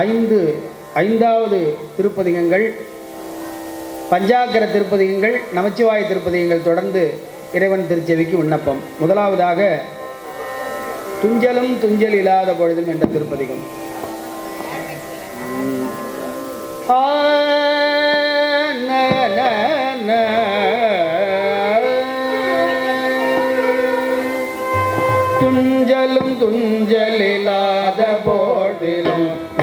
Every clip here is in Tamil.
ஐந்து ஐந்தாவது திருப்பதிகங்கள் பஞ்சாக்கர திருப்பதிகங்கள் நமச்சிவாய திருப்பதிகங்கள் தொடர்ந்து இறைவன் திருச்செவிக்கு விண்ணப்பம் முதலாவதாக துஞ்சலும் துஞ்சல் இல்லாத பொழுதும் என்ற திருப்பதிகம் ஆ, ந, ந, ந. துஞ்சலும் துஞ்சலில்லாத போதிலும்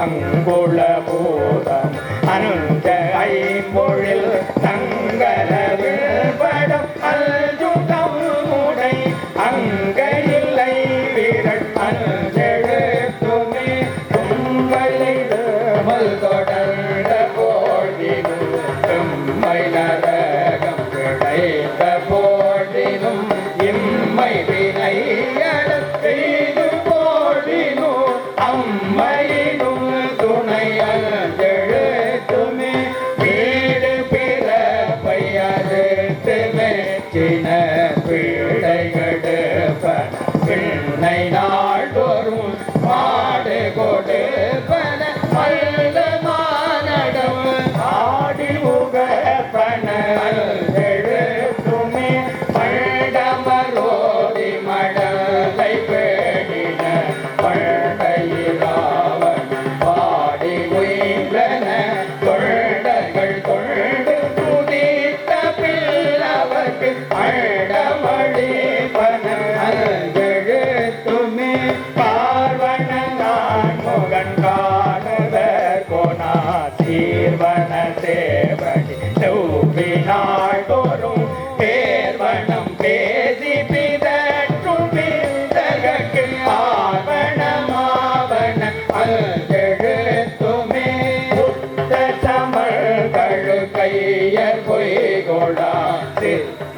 அங்குள பூதம் அனுந்த ஐம்பொழில் பிள்ளை நாள்தோறும் மாடு கொடுப்பன மல்ல மானடம் ஆடி முகப்பன எழுத்துமே பழமரோதி மடலை பேடின பழையிலாவன் பாடி உயிர்ந்தன தொண்டர்கள் தொண்டு துதித்த பிள்ளவர்க்கு அழமடி செவ்வினாள் தோறும் பேர்வனம் பேசி பிதற்றும் பிந்தகக்கு ஆவணமாவன அஞ்செழுத்துமே. புத்த சமர்கள் கையர் பொய்கொடா. சித்த